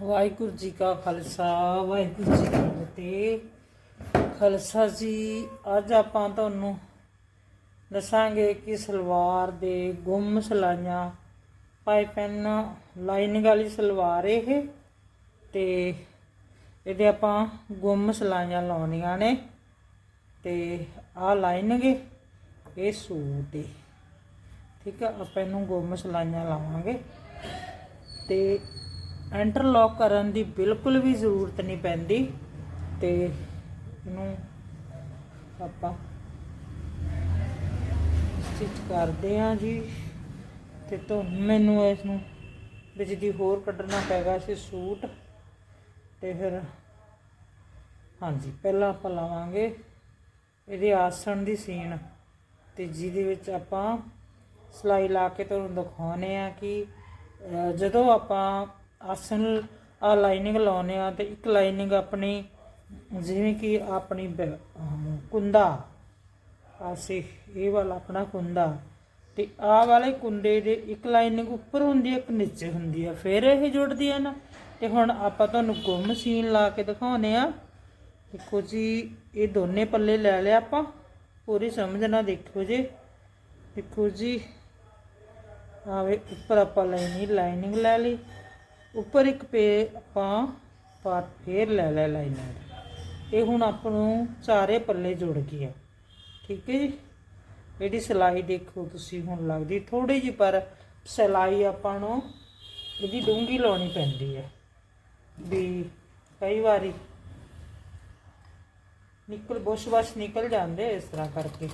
ਵਾਹਿਗੁਰੂ ਜੀ ਕਾ ਖਾਲਸਾ, ਵਾਹਿਗੁਰੂ ਜੀ ਕੀ ਫਤਿਹ। ਖਾਲਸਾ ਜੀ, ਅੱਜ ਆਪਾਂ ਤੁਹਾਨੂੰ ਦੱਸਾਂਗੇ ਕਿ ਸਲਵਾਰ ਦੇ ਗੁੰਮ ਸਲਾਈਆਂ ਪਾਈਪਨ ਲਾਈਨਿੰਗ ਵਾਲੀ ਸਲਵਾਰ ਇਹ ਤੇ ਇਹਦੇ ਆਪਾਂ ਗੁੰਮ ਸਲਾਈਆਂ ਲਾਉਣੀਆਂ ਨੇ ਤੇ ਆਹ ਲਾਈਨਿੰਗ, ਇਹ ਸੂਟ ਏ। ਠੀਕ ਆ, ਆਪਾਂ ਇਹਨੂੰ ਗੁੰਮ ਸਲਾਈਆਂ ਲਾਵਾਂਗੇ ਤੇ ਇੰਟਰਲੌਕ ਕਰਨ ਦੀ ਬਿਲਕੁਲ ਵੀ ਜ਼ਰੂਰਤ ਨਹੀਂ ਪੈਂਦੀ। ਤੇ ਇਹਨੂੰ ਆਪਾਂ ਸਟਿਚ ਕਰਦੇ ਹਾਂ ਜੀ। ਤੇ ਤੁਹਾਨੂੰ ਮੈਨੂੰ ਇਸ ਨੂੰ ਵਿੱਚ ਦੀ ਹੋਰ ਕੱਢਣਾ ਪੈਗਾ ਸੀ ਸੂਟ। ਤੇ ਫਿਰ ਹਾਂਜੀ, ਪਹਿਲਾਂ ਆਪਾਂ ਲਾਵਾਂਗੇ ਇਹਦੇ ਆਸਣ ਦੀ ਸੀਨ। ਤੇ ਜਿਹਦੇ ਵਿੱਚ ਆਪਾਂ ਸਲਾਈ ਲਾ ਕੇ ਤੁਹਾਨੂੰ ਦਿਖਾਉਨੇ ਆ ਕਿ ਜਦੋਂ ਆਪਾਂ ਆਸਣ ਆ ਲਾਈਨਿੰਗ ਲਾਉਨੇ ਆ ਤੇ ਇੱਕ ਲਾਈਨਿੰਗ ਆਪਣੀ ਜਿਵੇਂ ਕਿ ਆਪਣੀ ਬ- ਅਹ, ਕੁੰਦਾ ਆਸੇ ਇਹ ਵਾਲਾ ਆਪਣਾ ਕੁੰਦਾ ਤੇ ਆ ਵਾਲੇ ਕੁੰਡੇ ਦੇ ਇੱਕ ਲਾਈਨਿੰਗ ਉੱਪਰ ਹੁੰਦੀ ਹੈ ਇੱਕ ਨੀਚੇ ਹੁੰਦੀ ਹੈ। ਫਿਰ ਇਹ ਜੁੜਦੀ ਹੈ ਨਾ। ਤੇ ਹੁਣ ਆਪਾਂ ਤੁਹਾਨੂੰ ਗੁੰਮ ਸੀਨ ਲਾ ਕੇ ਦਿਖਾਉਨੇ ਆ ਦੇਖੋ ਜੀ ਇਹ ਦੋਨੇ ਪੱਲੇ ਲੈ ਲਿਆ ਆਪਾਂ। ਪੂਰੀ ਸਮਝ ਸਮਝਣਾ ਦੇਖੋ ਜੀ। ਦੇਖੋ ਜੀ ਆਵੇ ਉੱਪਰ ਆਪਾਂ ਲਾਈਨਿੰਗ ਲਾਈਨਿੰਗ ਲੈ ਲਈ। ਉੱਪਰ ਇੱਕ ਪੇ ਆਪਾਂ ਪਾਰਟ ਫੇਰ ਲੈ ਲਿਆ ਲਾਈਨਿੰਗ ਇਹ ਹੁਣ ਆਪਾਂ ਨੂੰ ਚਾਰੇ ਪੱਲੇ ਜੁੜ ਗਏ ਆ ਠੀਕ ਹੈ ਜੀ? ਇਹਦੀ ਸਿਲਾਈ ਦੇਖੋ ਤੁਸੀਂ ਹੁਣ ਲੱਗਦੀ। ਥੋੜੀ ਜਿਹੀ ਪਰ ਸਿਲਾਈ ਆਪਾਂ ਨੂੰ ਇਹਦੀ ਡੂੰਗੀ ਲਾਉਣੀ ਪੈਂਦੀ ਹੈ। ਵੀ ਕਈ ਵਾਰੀ ਨਿਕਲ ਬੁਸ਼ ਬਸ਼ ਨਿਕਲ ਜਾਂਦੇ ਇਸ ਤਰ੍ਹਾਂ ਕਰਕੇ।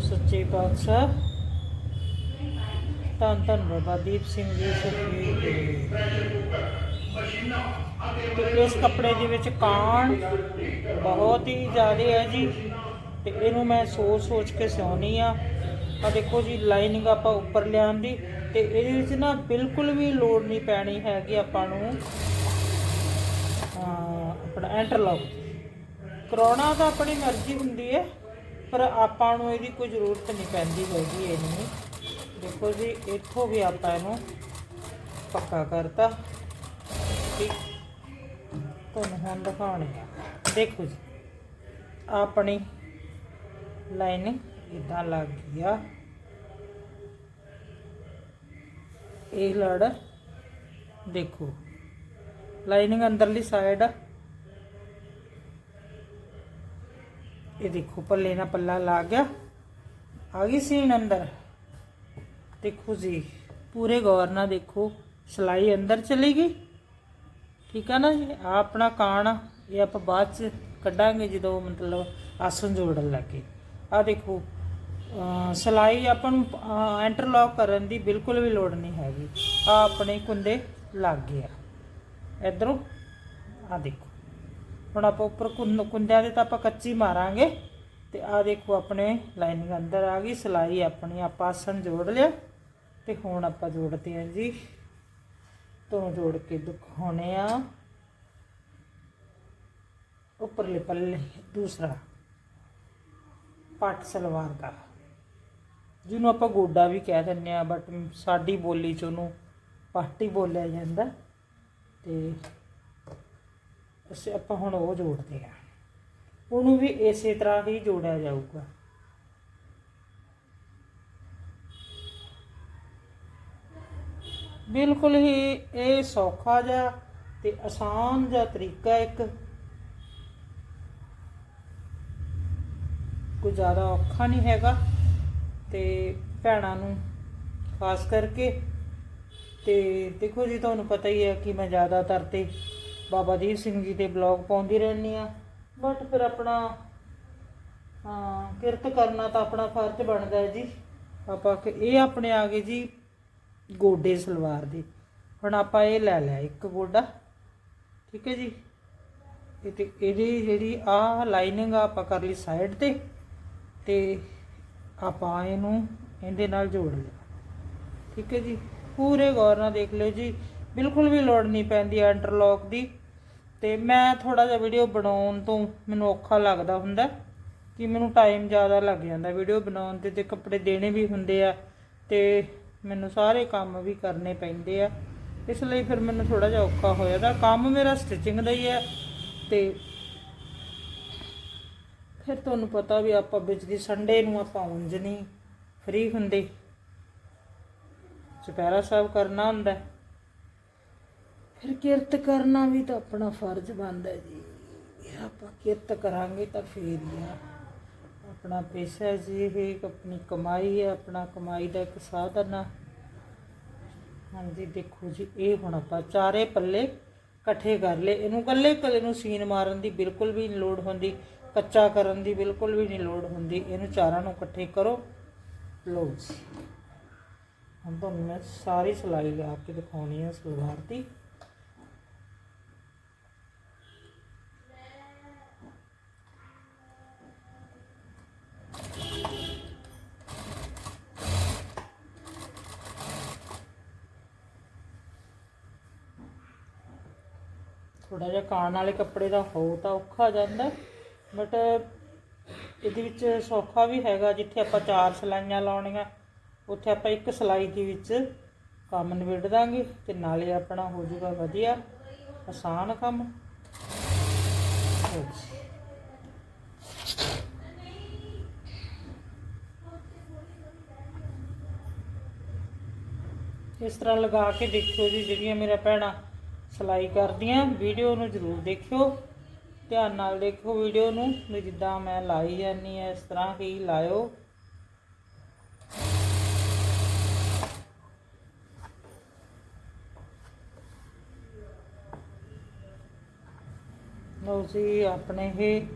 ਵਾਹਿਗੁਰੂ ਸੱਚੇ ਪਾਤਸ਼ਾਹ। ਧੰਨ ਧੰਨ ਬਾਬਾ ਦੀਪ ਸਿੰਘ ਜੀ, ਸੱਚੀ ਤੇ ਇਸ ਕੱਪੜੇ ਦੇ ਵਿੱਚ ਕਾਣ ਬਹੁਤ ਹੀ ਜ਼ਿਆਦਾ ਹੈ ਜੀ, ਤੇ ਇਹਨੂੰ ਮੈਂ ਸੋਚ ਸੋਚ ਕੇ ਸਿਉਣੀ ਆ। ਆ ਦੇਖੋ ਜੀ ਲਾਈਨਿੰਗ ਆਪਾਂ ਉੱਪਰ ਲਿਆਉਣ ਦੀ, ਤੇ ਇਹਦੇ ਵਿੱਚ ਨਾ ਬਿਲਕੁਲ ਵੀ ਲੋਡ ਨਹੀਂ ਪੈਣੀ ਹੈਗੀ ਆਪਾਂ ਨੂੰ। ਅਹ ਆਪਣਾ ਇੰਟਰਲੌਕ ਕਰਾਉਣਾ ਤਾਂ ਆਪਣੀ ਮਰਜ਼ੀ ਹੁੰਦੀ ਹੈ। ਪਰ ਆਪਾਂ ਨੂੰ ਇਹਦੀ ਕੋਈ ਜ਼ਰੂਰਤ ਨਹੀਂ ਪੈਂਦੀ ਹੈਗੀ ਇਹਨੂੰ। ਦੇਖੋ ਜੀ, ਇੱਥੋਂ ਵੀ ਆਪਾਂ ਇਹਨੂੰ ਪੱਕਾ ਕਰਤਾ। ਠੀਕ। ਤੁਹਾਨੂੰ ਹੁਣ ਦਿਖਾਉਣੇ ਆ। ਦੇਖੋ ਜੀ, ਆਪਣੀ ਲਾਈਨਿੰਗ ਇਦਾਂ ਲੱਗ ਗਈ ਆ। ਇਹ ਲੜ ਦੇਖੋ। ਲਾਈਨਿੰਗ ਅੰਦਰਲੀ ਸਾਈਡ ਇਹ ਦੇਖੋ, ਪੱਲੇ ਨਾਲ ਪੱਲਾ ਲੱਗ ਗਿਆ। ਆ ਗਈ ਸੀਨ ਅੰਦਰ। ਦੇਖੋ ਜੀ, ਪੂਰੇ ਗੌਰ ਨਾਲ ਦੇਖੋ, ਸਲਾਈ ਅੰਦਰ ਚਲੀ ਗਈ। ਠੀਕ ਆ ਨਾ ਜੀ ਆ ਆਪਣਾ ਕਾਣ ਇਹ ਆਪਾਂ ਬਾਅਦ ਚ ਕੱਢਾਂਗੇ ਜਦੋਂ ਮਤਲਬ ਆਸਨ ਜੋੜਨ ਲੱਗੇ। ਆ ਦੇਖੋ, ਅਹ ਸਲਾਈ ਆਪਾਂ ਨੂੰ ਇੰਟਰਲੌਕ ਕਰਨ ਦੀ ਬਿਲਕੁਲ ਵੀ ਲੋੜ ਨਹੀਂ ਹੈਗੀ। ਆ ਆਪਣੇ ਕੁੰਡੇ ਲੱਗ ਗਏ ਆ ਇਧਰੋਂ ਆ ਦੇਖੋ। ਹੁਣ ਆਪਾਂ ਉੱਪਰ ਕੁੰਦਿਆਂ ਦੇ ਤਾਂ ਆਪਾਂ ਕੱਚੀ ਮਾਰਾਂਗੇ। ਤੇ ਆ ਦੇਖੋ ਆਪਣੇ ਲਾਈਨਿੰਗ ਅੰਦਰ ਆ ਗਈ, ਸਲਾਈ ਆਪਣੀ, ਆਪਾਂ ਆਸਣ ਜੋੜ ਲਿਆ। ਤੇ ਹੁਣ ਆਪਾਂ ਜੋੜਦੇ ਹਾਂ ਜੀ। ਤੋਂ ਜੋੜ ਕੇ ਦਿਖਾਉਣੇ ਆ। ਉੱਪਰਲੇ ਪੱਲੇ, ਦੂਸਰਾ ਪੱਟ ਸਲਵਾਰ ਦਾ। ਜਿਹਨੂੰ ਆਪਾਂ ਗੋਡਾ ਵੀ ਕਹਿ ਦਿੰਦੇ ਆ ਬਟ ਸਾਡੀ ਬੋਲੀ ਚ ਉਹਨੂੰ ਪੱਟ ਹੀ ਬੋਲਿਆ ਜਾਂਦਾ। ਤੇ ਅਸੀਂ ਆਪਾਂ ਹੁਣ ਉਹ ਜੋੜਦੇ ਆ ਉਹਨੂੰ ਵੀ ਇਸੇ ਤਰ੍ਹਾਂ ਹੀ ਜੋੜਿਆ ਜਾਊਗਾ। ਬਿਲਕੁਲ ਹੀ ਇਹ ਸੌਖਾ ਜਿਹਾ ਤੇ ਆਸਾਨ ਜਿਹਾ ਤਰੀਕਾ ਇੱਕ। ਕੋਈ ਜ਼ਿਆਦਾ ਔਖਾ ਨਹੀਂ ਹੈਗਾ ਤੇ ਭੈਣਾਂ ਨੂੰ ਖਾਸ ਕਰਕੇ। ਤੇ ਦੇਖੋ ਜੀ, ਤੁਹਾਨੂੰ ਪਤਾ ਹੀ ਹੈ ਕਿ ਮੈਂ ਜ਼ਿਆਦਾਤਰ ਤੇ ਬਾਬਾ ਦੀਪ ਸਿੰਘ ਜੀ ਦੇ ਬਲੌਗ ਪਾਉਂਦੀ ਰਹਿੰਦੀ ਆ ਬਟ ਫਿਰ ਆਪਣਾ, ਹਾਂ, ਕਿਰਤ ਕਰਨਾ ਤਾਂ ਆਪਣਾ ਫਰਜ਼ ਬਣਦਾ ਹੈ ਜੀ। ਆਪਾਂ ਕਿ ਇਹ ਆਪਣੇ ਆ ਗਏ ਜੀ ਗੋਡੇ ਸਲਵਾਰ ਦੇ। ਹੁਣ ਆਪਾਂ ਇਹ ਲੈ ਲਿਆ ਇੱਕ ਗੋਡਾ, ਠੀਕ ਹੈ ਜੀ? ਇਹ ਤੇ ਇਹਦੀ ਜਿਹੜੀ ਆ ਲਾਈਨਿੰਗ ਆ ਆਪਾਂ ਕਰ ਲਈ ਸਾਈਡ ਤੇ ਤੇ ਆਪਾਂ ਇਹਨੂੰ ਇਹਦੇ ਨਾਲ ਜੋੜ ਲਿਆ। ਠੀਕ ਹੈ ਜੀ? ਪੂਰੇ ਗੌਰ ਨਾਲ ਦੇਖ ਲਿਓ ਜੀ। ਬਿਲਕੁਲ ਵੀ ਲੋੜ ਨਹੀਂ ਪੈਂਦੀ ਇੰਟਰਲੌਕ ਦੀ। ਤੇ ਮੈਂ ਥੋੜਾ ਜਿਹਾ ਵੀਡੀਓ ਬਣਾਉਣ ਤੋਂ ਮੈਨੂੰ ਔਖਾ ਲੱਗਦਾ ਹੁੰਦਾ ਕਿ ਮੈਨੂੰ ਟਾਈਮ ਜ਼ਿਆਦਾ ਲੱਗ ਜਾਂਦਾ ਵੀਡੀਓ ਬਣਾਉਣ ਤੇ ਤੇ ਕੱਪੜੇ ਦੇਣੇ ਵੀ ਹੁੰਦੇ ਆ ਤੇ ਮੈਨੂੰ ਸਾਰੇ ਕੰਮ ਵੀ ਕਰਨੇ ਪੈਂਦੇ ਆ। ਇਸ ਲਈ ਫਿਰ ਮੈਨੂੰ ਥੋੜਾ ਜਿਹਾ ਔਖਾ ਹੋ ਜਾਂਦਾ ਕੰਮ ਮੇਰਾ ਸਟਿਚਿੰਗ ਦਾ ਹੀ ਹੈ ਤੇ ਫਿਰ ਤੁਹਾਨੂੰ ਪਤਾ ਵੀ ਆਪਾਂ ਵਿੱਚ ਦੀ ਸੰਡੇ ਨੂੰ ਆਪਾਂ ਉਂਝ ਨਹੀਂ ਫ੍ਰੀ ਹੁੰਦੇ। ਚੁਪਹਿਰਾ ਸਾਹਿਬ ਕਰਨਾ ਹੁੰਦਾ। ਫਿਰ ਕਿਰਤ ਕਰਨਾ ਵੀ ਤਾਂ ਆਪਣਾ ਫਰਜ਼ ਬਣਦਾ ਜੀ। ਇਹ ਆਪਾਂ ਕਿਰਤ ਕਰਾਂਗੇ ਤਾਂ ਫੇਰ ਹੀ ਆ। ਆਪਣਾ ਪੈਸਾ ਹੈ ਜੀ, ਇਹ ਆਪਣੀ ਕਮਾਈ ਹੈ, ਆਪਣਾ ਕਮਾਈ ਦਾ ਇੱਕ ਸਾਧਨ ਆ। ਹਾਂਜੀ, ਦੇਖੋ ਜੀ, ਇਹ ਹੁਣ ਆਪਾਂ ਚਾਰੇ ਪੱਲੇ ਇਕੱਠੇ ਕਰ ਲਏ। ਇਹਨੂੰ ਕੱਲੇ ਕੱਲੇ ਨੂੰ ਸੀਨ ਮਾਰਨ ਦੀ ਬਿਲਕੁਲ ਵੀ ਨਹੀਂ ਲੋੜ ਹੁੰਦੀ, ਕੱਚਾ ਕਰਨ ਦੀ ਬਿਲਕੁਲ ਵੀ ਨਹੀਂ ਲੋੜ ਹੁੰਦੀ। ਇਹਨੂੰ ਚਾਰਾਂ ਨੂੰ ਇਕੱਠੇ ਕਰੋ। ਲਓ ਜੀ। ਹੁਣ ਤੁਹਾਨੂੰ ਮੈਂ ਸਾਰੀ ਸਿਲਾਈ ਲਾ ਕੇ ਦਿਖਾਉਣੀ ਹੈ ਸਲਵਾਰ ਦੀ। ਥੋੜਾ ਜਿਹਾ ਕਾਣ ਵਾਲੇ ਕੱਪੜੇ ਦਾ ਹੋ ਤਾਂ ਔਖਾ ਜਾਂਦਾ ਬਟ ਇਹਦੇ ਵਿੱਚ ਸੌਖਾ ਵੀ ਹੈਗਾ, ਜਿੱਥੇ ਆਪਾਂ ਚਾਰ ਸਲਾਈਆਂ ਲਾਉਣੀਆਂ, ਉੱਥੇ ਆਪਾਂ ਇੱਕ ਸਲਾਈ ਦੇ ਵਿੱਚ ਕੰਮ ਨਿਬੇੜ ਦਾਂਗੇ ਤੇ ਨਾਲੇ ਆਪਣਾ ਹੋ ਜਾਊਗਾ ਵਧੀਆ, ਆਸਾਨ ਕੰਮ। ਇਸ ਤਰ੍ਹਾਂ ਲਗਾ ਕੇ ਦੇਖਿਓ ਜੀ, ਜਿਹੜੀਆਂ ਮੇਰਾ ਭੈਣਾਂ ਸਿਲਾਈ ਕਰਦੀਆਂ ਵੀਡੀਓ ਨੂੰ ਜ਼ਰੂਰ ਦੇਖਿਓ। ਧਿਆਨ ਨਾਲ ਦੇਖੋ ਵੀਡੀਓ ਨੂੰ। ਵੀ ਜਿੱਦਾਂ ਮੈਂ ਲਾਈ ਜਾਂਦੀ ਹੈ ਇਸ ਤਰ੍ਹਾਂ ਹੀ ਲਾਇਓ। ਲਓ ਜੀ, ਆਪਣੇ ਇਹ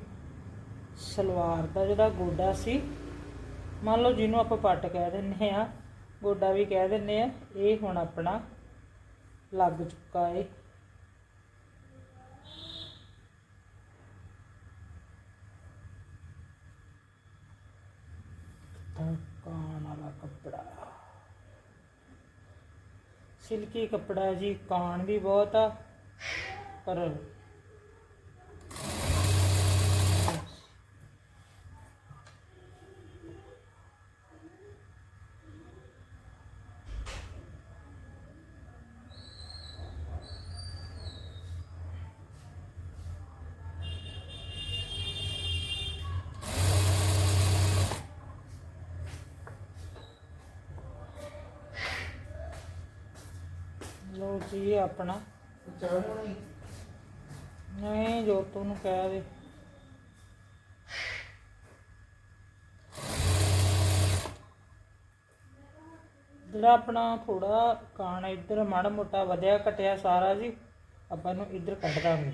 ਸਲਵਾਰ ਦਾ ਜਿਹੜਾ ਗੋਡਾ ਸੀ, ਮੰਨ ਲਓ ਜਿਹਨੂੰ ਆਪਾਂ ਪੱਟ ਕਹਿ ਦਿੰਨੇ ਆ, ਗੋਡਾ ਵੀ ਕਹਿ ਦਿੰਨੇ ਆ, ਇਹ ਹੁਣ ਆਪਣਾ ਲੱਗ ਚੁੱਕਾ ਏ ਤਾਂ ਕਾਣ ਵਾਲਾ ਕੱਪੜਾ ਸਿਲਕੀ ਕੱਪੜਾ ਜੀ ਕਾਣ ਵੀ ਬਹੁਤ ਆ ਪਰ ਲੋ ਜੀ ਇਹ ਆਪਣਾ। ਨਹੀਂ ਜੋ ਤੂੰ ਨੂੰ ਕਹਿ ਦੇ। ਜਿਹੜਾ ਆਪਣਾ ਥੋੜਾ ਕਾਣ ਇੱਧਰ ਮਾੜਾ ਮੋਟਾ ਵਧਿਆ ਘਟਿਆ ਸਾਰਾ ਜੀ, ਆਪਾਂ ਇਹਨੂੰ ਇੱਧਰ ਕੱਢ ਦਾਂਗੇ।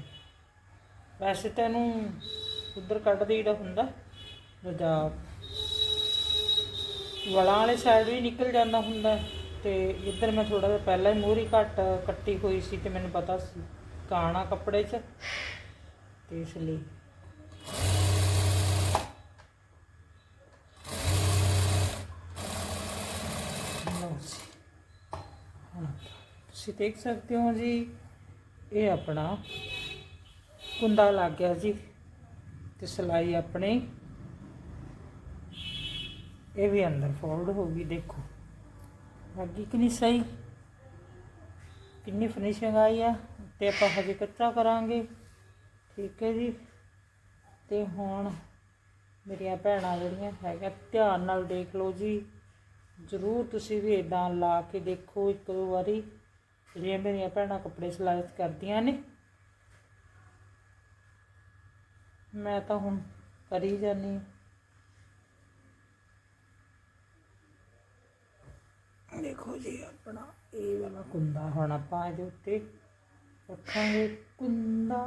ਵੈਸੇ ਤਾਂ ਇਹਨੂੰ ਉੱਧਰ ਕੱਢ ਦੇਈਦਾ ਹੁੰਦਾ ਰਜਾ ਵਲਾਂ ਵਾਲੇ ਸਾਈਡ ਵੀ ਨਿਕਲ ਜਾਂਦਾ ਹੁੰਦਾ। ਤੇ ਇੱਧਰ ਮੈਂ ਥੋੜਾ ਜਿਹਾ ਪਹਿਲਾਂ ਹੀ ਮੂਰੀ ਘੱਟ ਕੱਟੀ ਹੋਈ ਸੀ ਤੇ ਮੈਨੂੰ ਪਤਾ ਸੀ ਕਾਣਾ ਕੱਪੜੇ 'ਚ। ਤੇ ਇਸ ਲਈ। ਲਓ ਤੁਸੀਂ ਦੇਖ ਸਕਦੇ ਹੋ ਜੀ, ਇਹ ਆਪਣਾ ਕੁੰਦਾ ਲੱਗ ਗਿਆ ਜੀ ਤੇ ਸਿਲਾਈ ਆਪਣੀ। ਇਹ ਵੀ ਅੰਦਰ ਫੋਲਡ ਹੋ ਗਈ, ਦੇਖੋ। ਹੈਗੀ ਕਿ ਨਹੀਂ ਸਹੀ? ਕਿੰਨੀ ਫਿਨਿਸ਼ਿੰਗ ਆਈ ਆ? ਤੇ ਆਪਾਂ ਹਜੇ ਕੱਚਾ ਕਰਾਂਗੇ? ਠੀਕ ਹੈ ਜੀ। ਤੇ ਹੁਣ ਮੇਰੀਆਂ ਭੈਣਾਂ ਜਿਹੜੀਆਂ ਹੈਗਾ ਧਿਆਨ ਨਾਲ ਦੇਖ ਲਓ ਜੀ। ਜ਼ਰੂਰ ਤੁਸੀਂ ਵੀ ਇਦਾਂ ਲਾ ਕੇ ਦੇਖੋ ਇੱਕ ਦੋ ਵਾਰੀ। ਜਿਹੜੀਆਂ ਮੇਰੀਆਂ ਭੈਣਾਂ ਕੱਪੜੇ ਸਿਲਾਈ ਕਰਦੀਆਂ ਨੇ। ਮੈਂ ਤਾਂ ਹੁਣ ਕਰੀ ਜਾਨੀ ਦੇਖੋ ਜੀ, ਆਪਣਾ ਇਹ ਵਾਲਾ ਕੁੰਦਾ ਹੁਣ ਆਪਾਂ ਇਹਦੇ ਉੱਤੇ ਰੱਖਾਂਗੇ, ਕੁੰਦਾ।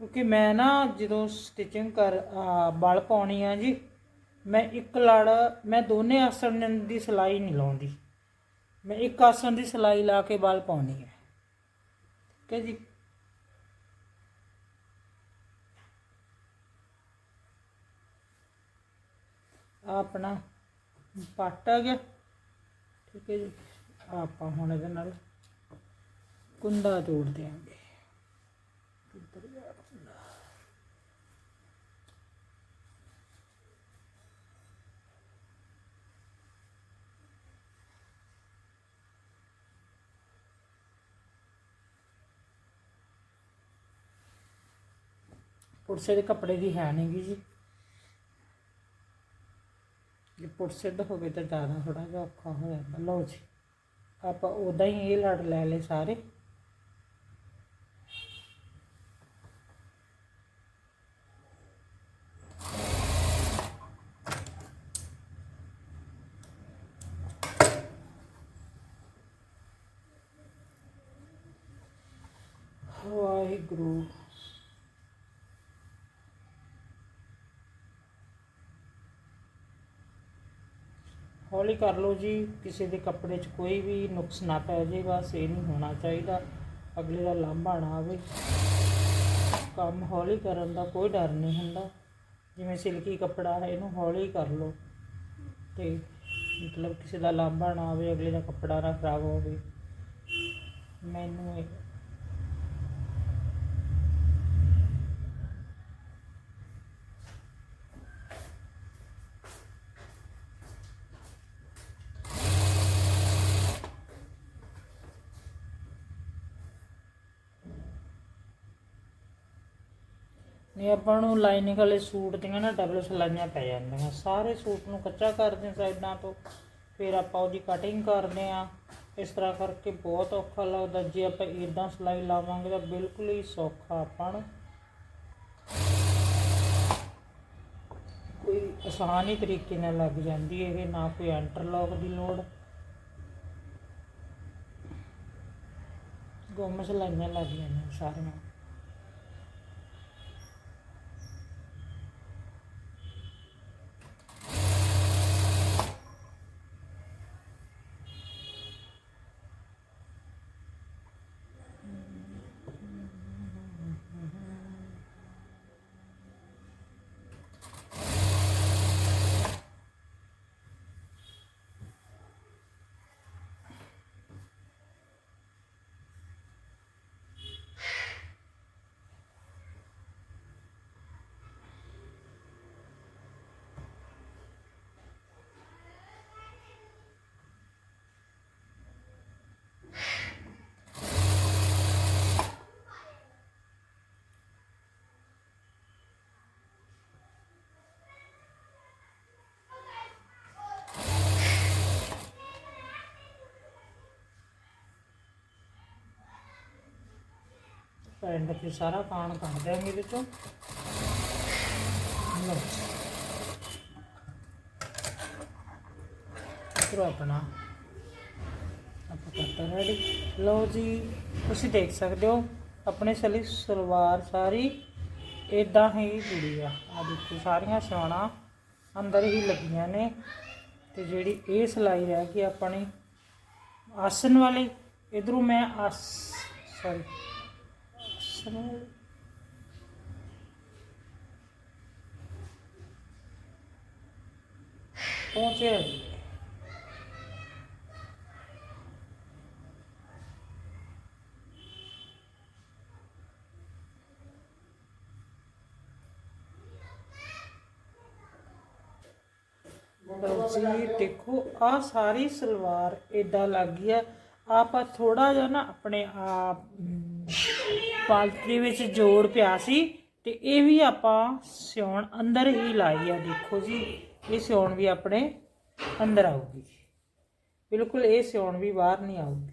ਕਿਉਂਕਿ ਮੈਂ ਨਾ ਜਦੋਂ ਸਟਿਚਿੰਗ ਕਰ ਬਲ ਪਾਉਣੀ ਆ ਜੀ, ਮੈਂ ਇੱਕ ਲੜ, ਮੈਂ ਦੋਨੇ ਆਸਣ ਦੀ ਸਿਲਾਈ ਨਹੀਂ ਲਾਉਂਦੀ। ਮੈਂ ਇੱਕ ਆਸਣ ਦੀ ਸਿਲਾਈ ਲਾ ਕੇ ਬਲ ਪਾਉਣੀ ਹੈ। ਠੀਕ ਹੈ ਜੀ? ਆਪਣਾ ਪੱਟ ਆ ਗਿਆ। ਠੀਕ ਹੈ ਜੀ। ਆਪਾਂ ਹੁਣ ਇਹਦੇ ਨਾਲ ਕੁੰਡਾ ਜੋੜ ਦੇਾਂਗੇ ਕਿੱਧਰ ਗਿਆ ਕੁੰਡਾ? ਪੁਰਸੇ ਦੇ ਕੱਪੜੇ ਦੀ ਹੈ ਨਹੀਂਗੀ ਜੀ। ਜੇ ਸਿੱਧ ਹੋਵੇ ਤਾਂ ਜ਼ਿਆਦਾ ਥੋੜ੍ਹਾ ਜਿਹਾ ਔਖਾ ਹੋ ਜਾਂਦਾ। ਲਓ ਜੀ, ਆਪਾਂ ਉਦਾਂ ਹੀ ਇਹ ਲੜ ਲੈ ਲਏ ਸਾਰੇ ਵਾਹਿਗੁਰੂ ਹੌਲੀ ਕਰ ਲਓ ਜੀ, ਕਿਸੇ ਦੇ ਕੱਪੜੇ 'ਚ ਕੋਈ ਵੀ ਨੁਕਸ ਨਾ ਪੈ ਜਾਏ ਬਸ ਇਹ ਨਹੀਂ ਹੋਣਾ ਚਾਹੀਦਾ। ਅਗਲੇ ਦਾ ਲਾਂਭਾ ਨਾ ਆਵੇ। ਕੰਮ ਹੌਲੀ ਕਰਨ ਦਾ ਕੋਈ ਡਰ ਨਹੀਂ ਹੁੰਦਾ। ਜਿਵੇਂ ਸਿਲਕੀ ਕੱਪੜਾ ਹੈ, ਇਹਨੂੰ ਹੌਲੀ ਕਰ ਲਓ। ਤੇ ਮਤਲਬ ਕਿਸੇ ਦਾ ਲਾਂਭਾ ਨਾ ਆਵੇ, ਅਗਲੇ ਦਾ ਕੱਪੜਾ ਨਾ ਖਰਾਬ ਹੋਵੇ। ਮੈਨੂੰ ਇਹ ਆਪਾਂ ਨੂੰ ਲਾਈਨਿੰਗ ਵਾਲੇ ਸੂਟ ਦੀਆਂ ਨਾ ਡਬਲ ਸਲਾਈਆਂ ਪੈ ਜਾਂਦੀਆਂ। ਸਾਰੇ ਸੂਟ ਨੂੰ ਕੱਚਾ ਕਰਦੇ ਹਾਂ ਸਾਈਡਾਂ ਤੋਂ। ਫਿਰ ਆਪਾਂ ਉਹਦੀ ਕਟਿੰਗ ਕਰਦੇ ਆ ਇਸ ਤਰ੍ਹਾਂ ਕਰਕੇ ਬਹੁਤ ਔਖਾ ਲੱਗਦਾ। ਜੇ ਆਪਾਂ ਇਦਾਂ ਸਲਾਈ ਲਾਵਾਂਗੇ ਤਾਂ ਬਿਲਕੁਲ ਹੀ ਸੌਖਾ ਆਪਾਂ ਨੂੰ। ਕੋਈ ਆਸਾਨ ਹੀ ਤਰੀਕੇ ਨਾਲ ਲੱਗ ਜਾਂਦੀ ਇਹ, ਨਾ ਕੋਈ ਇੰਟਰਲੌਕ ਦੀ ਲੋੜ। ਗੁੰਮ ਸਲਾਈਆਂ ਲੱਗ ਜਾਂਦੀਆਂ ਸਾਰੀਆਂ। ਪੈਂਟ ਤੇ ਸਾਰਾ ਪਾਣ ਕੱਢ ਦਿਆਂਗੇ ਇਹਦੇ ਚੋਂ। ਲਓ। ਇਧਰੋਂ ਆਪਣਾ ਆਪਾਂ ਕਰਤਾ ਰੈਡੀ ਲਓ ਜੀ, ਤੁਸੀਂ ਦੇਖ ਸਕਦੇ ਹੋ, ਆਪਣੇ ਸਲੀ ਸਲਵਾਰ ਸਾਰੀ ਇਦਾਂ ਹੀ ਜੁੜੀ ਆ। ਆ ਦੇਖੋ, ਸਾਰੀਆਂ ਸਿਉਣਾ ਅੰਦਰ ਹੀ ਲੱਗੀਆਂ ਨੇ। ਤੇ ਜਿਹੜੀ ਇਹ ਸਲਾਈ ਰਹਿ ਗਈ ਆਪਣੀ ਆਸਨ ਵਾਲੀ। ਇਧਰੋਂ ਮੈਂ ਆਸ ਸੌਰੀ ਆਸਨ ਪਹੁੰਚਿਆ ਜੀ ਜੀ ਦੇਖੋ, ਆ ਸਾਰੀ ਸਲਵਾਰ ਏਦਾਂ ਲੱਗ ਗਈ ਆ। ਆਪਾਂ ਥੋੜਾ ਜਿਹਾ ਨਾ ਆਪਣੇ ਆਪ ਪਾਲਤਰੀ ਵਿੱਚ ਜੋੜ ਪਿਆ ਸੀ ਤੇ ਇਹ ਵੀ ਆਪਾਂ ਸਿਉਣ ਅੰਦਰ ਹੀ ਲਾਈ ਆ ਦੇਖੋ ਜੀ। ਇਹ ਸਿਉਣ ਵੀ ਆਪਣੇ ਅੰਦਰ ਆਊਗੀ। ਬਿਲਕੁਲ ਇਹ ਸਿਉਣ ਵੀ ਬਾਹਰ ਨਹੀਂ ਆਊਗੀ।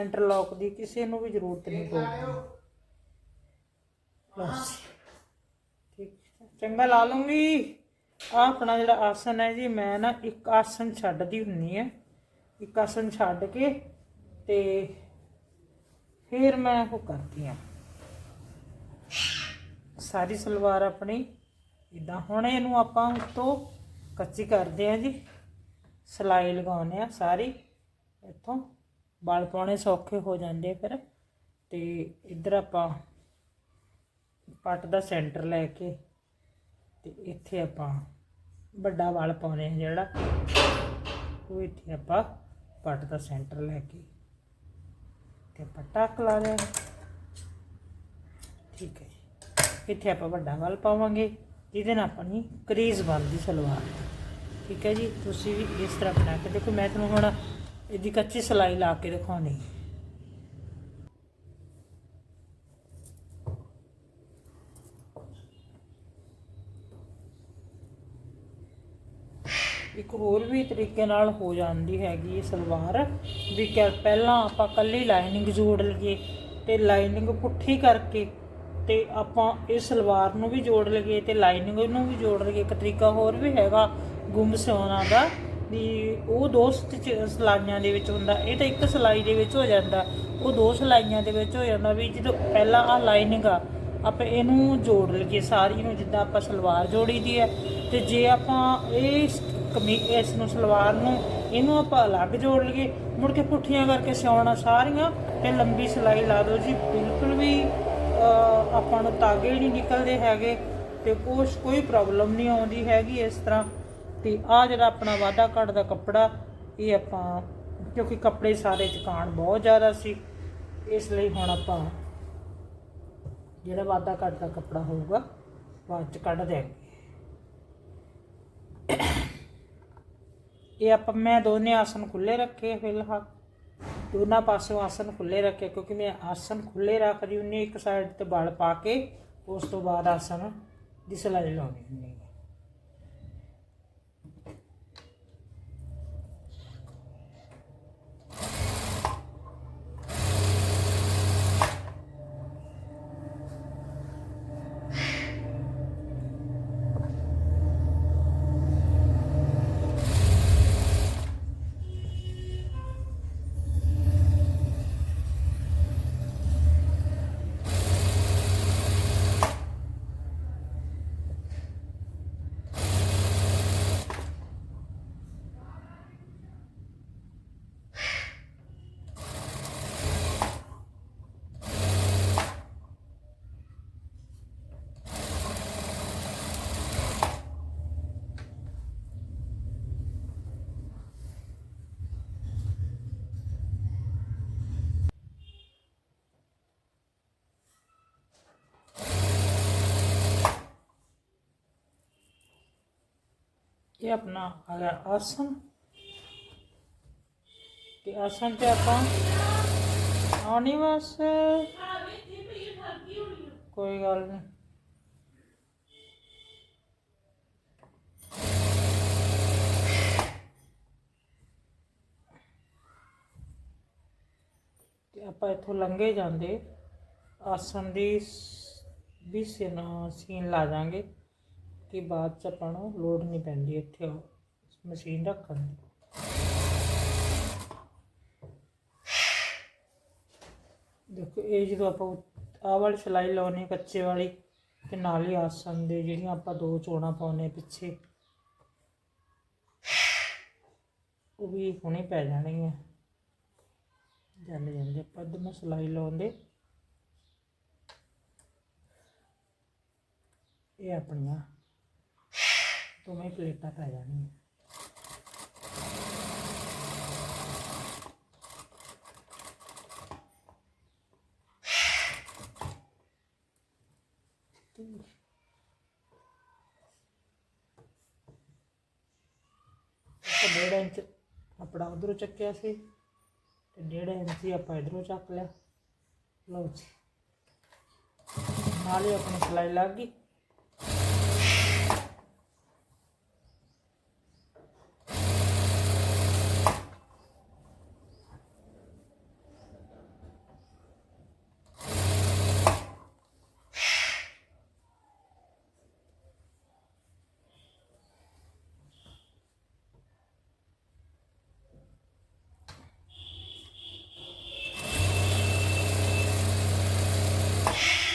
ਇੰਟਰਲੌਕ ਦੀ ਕਿਸੇ ਨੂੰ ਵੀ ਜ਼ਰੂਰਤ ਨਹੀਂ ਪਊਗੀ। ਬਸ। ਠੀਕ। ਚੰਗਾ ਲਾ ਲੂੰਗੀ ਆ ਆਪਣਾ ਜਿਹੜਾ ਆਸਨ ਹੈ ਜੀ ਮੈਂ ਨਾ ਇੱਕ ਆਸਨ ਛੱਡਦੀ ਹੁੰਨੀ ਹੈ ਇੱਕ ਆਸਨ ਛੱਡ ਕੇ ਤੇ ਫਿਰ ਮੈਂ ਉਹ ਕਰਦੀ ਆ। ਸਾਰੀ ਸਲਵਾਰ ਆਪਣੀ ਇਦਾਂ ਹੁਣ ਇਹਨੂੰ ਆਪਾਂ ਉੱਤੋਂ ਕੱਚੀ ਕਰਦੇ ਆ ਜੀ। ਸਲਾਈ ਲਗਾਉਨੇ ਆ ਸਾਰੀ। ਇੱਥੋਂ ਵਾਲ ਪਾਉਣੇ ਸੌਖੇ ਹੋ ਜਾਂਦੇ ਫਿਰ। ਤੇ ਇੱਧਰ ਆਪਾਂ ਪੱਟ ਦਾ ਸੈਂਟਰ ਲੈ ਕੇ ਤੇ ਇੱਥੇ ਆਪਾਂ ਵੱਡਾ ਵਾਲ ਪਾਉਨੇ ਆ ਜਿਹੜਾ। ਉਹ ਇੱਥੇ ਆਪਾਂ ਪੱਟ ਦਾ ਸੈਂਟਰ ਲੈ ਕੇ ਤੇ ਆਪਾਂ ਟੱਕ ਲਾ ਲਿਆ ਠੀਕ ਹੈ ਜੀ। ਇੱਥੇ ਆਪਾਂ ਵੱਡਾ ਵਾਲ ਪਾਵਾਂਗੇ, ਜਿਹਦੇ ਨਾਲ ਆਪਣੀ ਕਰੀਜ਼ ਬਣਦੀ ਸਲਵਾਰ। ਠੀਕ ਹੈ ਜੀ। ਤੁਸੀਂ ਵੀ ਇਸ ਤਰ੍ਹਾਂ ਬਣਾ ਕੇ ਦੇਖੋ। ਮੈਂ ਤੁਹਾਨੂੰ ਹੁਣ ਇਹਦੀ ਕੱਚੀ ਸਲਾਈ ਲਾ ਕੇ ਦਿਖਾਉਣੀ। ਇੱਕ ਹੋਰ ਵੀ ਤਰੀਕੇ ਨਾਲ ਹੋ ਜਾਂਦੀ ਹੈਗੀ ਇਹ ਸਲਵਾਰ, ਵੀ ਕਿ ਪਹਿਲਾਂ ਆਪਾਂ ਕੱਲੀ ਲਾਈਨਿੰਗ ਜੋੜ ਲਈਏ ਤੇ ਲਾਈਨਿੰਗ ਪੁੱਠੀ ਕਰਕੇ ਤੇ ਆਪਾਂ ਇਹ ਸਲਵਾਰ ਨੂੰ ਵੀ ਜੋੜ ਲਈਏ ਤੇ ਲਾਈਨਿੰਗ ਨੂੰ ਵੀ ਜੋੜ ਲਈਏ। ਇੱਕ ਤਰੀਕਾ ਹੋਰ ਵੀ ਹੈਗਾ ਗੁੰਮ ਸਿਉਣਾ ਦਾ, ਵੀ ਉਹ ਦੋ ਸਟਿਚ ਸਲਾਈਆਂ ਦੇ ਵਿੱਚ ਹੁੰਦਾ, ਇਹ ਤਾਂ ਇੱਕ ਸਲਾਈ ਦੇ ਵਿੱਚ ਹੋ ਜਾਂਦਾ। ਉਹ ਦੋ ਸਲਾਈਆਂ ਦੇ ਵਿੱਚ ਹੋ ਜਾਂਦਾ ਵੀ ਜਦੋਂ ਪਹਿਲਾਂ ਆ ਲਾਈਨਿੰਗ ਆ, ਆਪਾਂ ਇਹਨੂੰ ਜੋੜ ਲਈਏ, ਸਾਰੀ ਨੂੰ ਜਿੱਦਾਂ ਆਪਾਂ ਸਲਵਾਰ ਜੋੜੀ ਦੀ ਹੈ। ਤੇ ਜੇ ਆਪਾਂ ਇਹ ਕਮੀ ਇਸ ਨੂੰ ਸਲਵਾਰ ਨੂੰ, ਇਹਨੂੰ ਆਪਾਂ ਅਲੱਗ ਜੋੜ ਲਈਏ। ਮੁੜ ਕੇ ਪੁੱਠੀਆਂ ਕਰਕੇ ਸਿਉਣਾ ਸਾਰੀਆਂ ਤੇ ਲੰਬੀ ਸਲਾਈ ਲਾ ਦਿਓ ਜੀ। ਬਿਲਕੁਲ ਵੀ ਆਪਾਂ ਨੂੰ ਤਾਗੇ ਨਹੀਂ ਨਿਕਲਦੇ ਹੈਗੇ ਤੇ ਕੁਛ ਕੋਈ ਪ੍ਰੋਬਲਮ ਨਹੀਂ ਆਉਂਦੀ ਹੈਗੀ ਇਸ ਤਰ੍ਹਾਂ। ਤੇ ਆ ਜਿਹੜਾ ਆਪਣਾ ਵਾਧਾ ਘਟ ਦਾ ਕੱਪੜਾ, ਇਹ ਆਪਾਂ, ਕਿਉਂਕਿ ਕੱਪੜੇ ਸਾਰੇ ਚਕਾਣ ਬਹੁਤ ਜ਼ਿਆਦਾ ਸੀ, ਇਸ ਲਈ ਹੁਣ ਆਪਾਂ ਜਿਹੜਾ ਵਾਧਾ ਘਟ ਦਾ ਕੱਪੜਾ ਹੋਊਗਾ, ਬਾਅਦ ਚ ਕੱਢ ਦਿਆਂਗੇ। ਇਹ ਆਪਾਂ ਮੈਂ ਦੋਨੇ ਆਸਨ ਖੁੱਲੇ ਰੱਖੇ ਫਿਲਹਾਲ। ਦੋਨਾਂ ਪਾਸਿਓਂ ਆਸਨ ਖੁੱਲੇ ਰੱਖੇ, ਕਿਉਂਕਿ ਮੈਂ ਆਸਨ ਖੁੱਲੇ ਰੱਖਦੀ ਹੁੰਨੀ ਇੱਕ ਸਾਈਡ ਤੇ ਬਲ ਪਾ ਕੇ, ਉਸ ਤੋਂ ਬਾਅਦ ਆਸਨ ਦੀ ਸਿਲਾਈ ਲਾਉਣੀ ਹੁੰਦੀ ਹੈ ਇਹ ਆਪਣਾ ਆ ਗਿਆ ਆਸਨ ਤੇ ਆਸਨ ਤੇ ਆਪਾਂ ਆਉਣੀ ਬਸ। ਕੋਈ ਗੱਲ ਨਹੀਂ। ਤੇ ਆਪਾਂ ਇੱਥੋਂ ਲੰਘੇ ਜਾਂਦੇ। ਆਸਨ ਦੀ ਵੀ ਸੀਨ ਸੀਨ ਲਾ ਜਾਾਂਗੇ। ਕਿ ਬਾਅਦ ਚ ਆਪਾਂ ਨੂੰ ਲੋਡ ਨਹੀਂ ਪੈਂਦੀ ਇੱਥੇ ਉਹ ਮਸ਼ੀਨ ਰੱਖਣ ਦੀ। ਦੇਖੋ, ਇਹ ਜਦੋਂ ਆਪਾਂ ਆਹ ਵਾਲੀ ਸਿਲਾਈ ਲਾਉਣੀ, ਕੱਚੇ ਵਾਲੀ ਤੇ ਨਾਲ ਹੀ ਆਸਨ ਦੇ ਜਿਹੜੀਆਂ ਆਪਾਂ ਦੋ ਚੋਣਾ ਪਾਉਨੇ ਪਿੱਛੇ, ਉਹ ਵੀ ਹੁਣੇ ਪੈ ਜਾਣਗੀਆਂ। ਜਾਂਦੇ ਜਾਂਦੇ ਆਪਾਂ ਦੋਨੋਂ ਸਿਲਾਈ ਲਾਉਂਦੇ ਇਹ ਆਪਣੀਆਂ ਦੋਵੇਂ ਪਲੇਟਾਂ ਪੈ ਜਾਣੀਆਂ ਡੇਢ ਇੰਚ ਆਪਣਾ ਉਧਰੋਂ ਚੱਕਿਆ ਸੀ ਤੇ ਡੇਢ ਇੰਚ ਹੀ ਆਪਾਂ ਇਧਰੋਂ ਚੱਕ ਲਿਆ। ਲਓ ਜੀ। ਨਾਲੇ ਆਪਣੀ ਸਿਲਾਈ ਲੱਗ ਗਈ। Shh.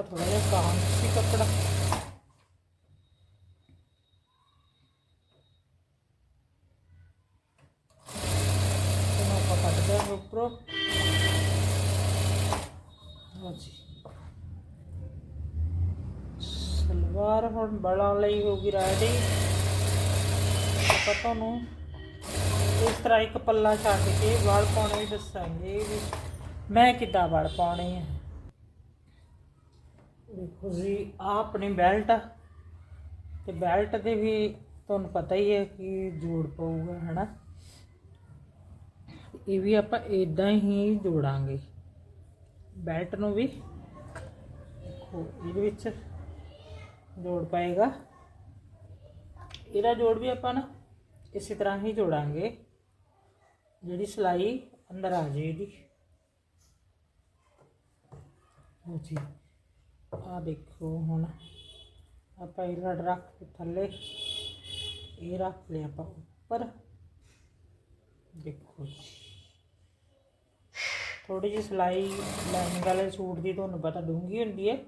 ਆ ਥੋੜਾ ਜਿਹਾ ਕਾਮ ਸੀ ਕੱਪੜਾ। ਕਰਾਂਗੇ ਉੱਪਰੋਂ। ਲਓ ਸਲਵਾਰ ਹੁਣ ਬਲਾਂ ਲਈ ਹੋ ਹੋਗੀ ਰੈਡੀ ਆਪਾਂ ਤੁਹਾਨੂੰ ਇਸ ਤਰ੍ਹਾਂ ਇੱਕ ਪੱਲਾ ਛੱਡ ਕੇ ਵਾਲ ਪਾਉਣੇ ਵੀ ਦੱਸਾਂਗੇ ਵੀ ਮੈਂ ਕਿੱਦਾਂ ਵਾਲ ਪਾਉਣੇ ਆ। ਦੇਖੋ ਜੀ, ਆਹ ਆਪਣੀ ਬੈਲਟ ਆ ਤੇ ਬੈਲਟ ਦੇ ਵੀ ਤੁਹਾਨੂੰ ਪਤਾ ਹੀ ਹੈ ਕਿ ਜੋੜ ਪਊਗਾ, ਹਨਾ? ਇਹ ਵੀ ਆਪਾਂ ਇਦਾਂ ਹੀ ਜੋੜਾਂਗੇ। ਬੈਲਟ ਨੂੰ ਵੀ ਦੇਖੋ, ਇਹਦੇ ਵਿੱਚ ਜੋੜ ਪਾਏਗਾ। ਇਹਦਾ ਜੋੜ ਵੀ ਆਪਾਂ ਨਾ ਇਸੇ ਤਰ੍ਹਾਂ ਹੀ ਜੋੜਾਂਗੇ, ਜਿਹੜੀ ਸਲਾਈ ਅੰਦਰ ਆ ਜੇ ਇਹਦੀ ਜੀ। ਆ ਦੇਖੋ ਹੁਣ ਆਪਾਂ ਇਹ ਲੜ ਰੱਖ ਕੇ ਥੱਲੇ, ਇਹ ਰੱਖ ਲਿਆ ਆਪਾਂ ਉੱਪਰ। ਦੇਖੋ ਜੀ। ਥੋੜੀ ਜਿਹੀ ਸਲਾਈ, ਲਾਈਨਿੰਗ ਵਾਲੇ ਸੂਟ ਦੀ ਤੁਹਾਨੂੰ ਪਤਾ ਡੂੰਗੀ ਹੁੰਦੀ ਹੈ।